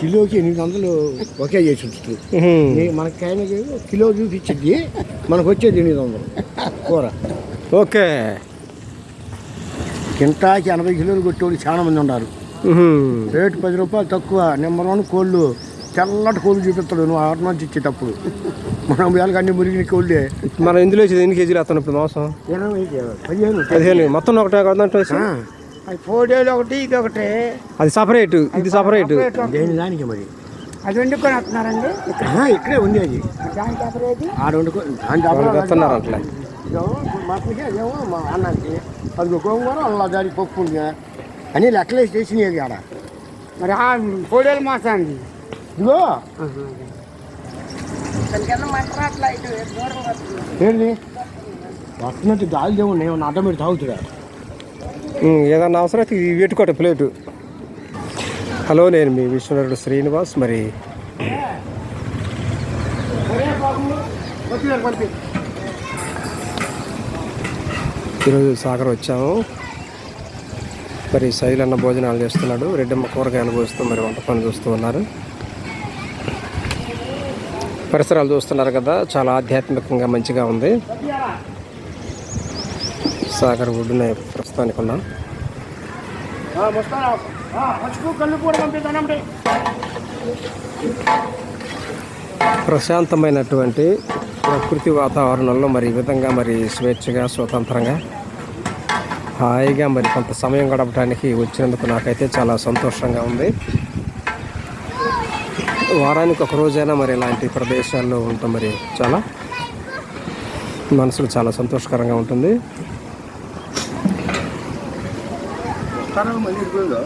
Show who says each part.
Speaker 1: కిలోకి ఎనిమిది వందలు ఒకే చేసి నీ- మనకి ఆయనకి కిలో చూపించింది మనకు వచ్చేది ఎనిమిది వందలు కూర.
Speaker 2: ఓకే.
Speaker 1: కింటాకి ఎనభై కిలోలు కొట్టేవాళ్ళు చాలా మంది ఉన్నారు. రేటు పది రూపాయలు తక్కువ నెంబర్ వన్ కోళ్ళు తెల్లటి కోళ్ళు చూపిస్తాడు నువ్వు ఆరు నుంచి ఇచ్చేటప్పుడు. మనం వేలకు అన్ని మురిగిన కోళ్ళే.
Speaker 2: మనం ఇందులో వచ్చేది ఎన్ని కేజీలు వేస్తాను ఇప్పుడు మాంసం?
Speaker 1: పదిహేను.
Speaker 2: పదిహేను. మొత్తం ఒకటే
Speaker 1: ఆ,
Speaker 3: అది ఫోటోలు ఒకటి ఇది ఒకటి.
Speaker 2: అది సపరేట్ ఇది సపరేట్.
Speaker 1: దేని దానికి మరి?
Speaker 3: అది వండుకొని వస్తున్నారండి
Speaker 1: ఇక్కడే ఉంది అది.
Speaker 3: దానికి సపరేట్
Speaker 1: ఆడ వండుకో దాని డబ్బులు
Speaker 2: తెస్తున్నారు అట్లా
Speaker 1: మటన్కి అదేమో మా అన్నానికి అది గోంగూర అలా దానికి పప్పు ఉంది. అని లెక్కలేసి చేసినాయి ఆడ.
Speaker 3: మరి ఆ ఫోటోలు మాసాండి
Speaker 1: ఇదిగో. ఏంటి వస్తున్నట్టు గాలి దేవుడు నేను అడ్డం పెట్టి తాగుతుడా?
Speaker 2: ఏదన్నా అవసరం అయితే ఇది పెట్టుకోట ప్లేటు. హలో నేను మీ విశ్వనరుడు శ్రీనివాస్. మరి ఈరోజు సాగర్ వచ్చాము. మరి శైలన్న భోజనాలు చేస్తున్నాడు. రెడ్డమ్మ కూరగాయలు పోస్తూ మరి వంట పని చూస్తూ ఉన్నారు. పరిసరాలు చూస్తున్నారు కదా. చాలా ఆధ్యాత్మికంగా మంచిగా ఉంది. సాగర్ ఒడ్డునే ప్రస్తుతానికి ఉన్నాం.
Speaker 1: పసుపు కళ్ళు కూడా పంపిస్తానంటే
Speaker 2: ప్రశాంతమైనటువంటి ప్రకృతి వాతావరణంలో మరి ఈ విధంగా మరి స్వేచ్ఛగా స్వతంత్రంగా హాయిగా మరి కొంత సమయం గడపడానికి వచ్చినందుకు నాకైతే చాలా సంతోషంగా ఉంది. వారానికి ఒక రోజైనా మరి ఇలాంటి ప్రదేశాల్లో ఉంటాం మరి చాలా. మనసుకు చాలా సంతోషకరంగా ఉంటుంది.
Speaker 1: మళ్ళీ ఇదిగో.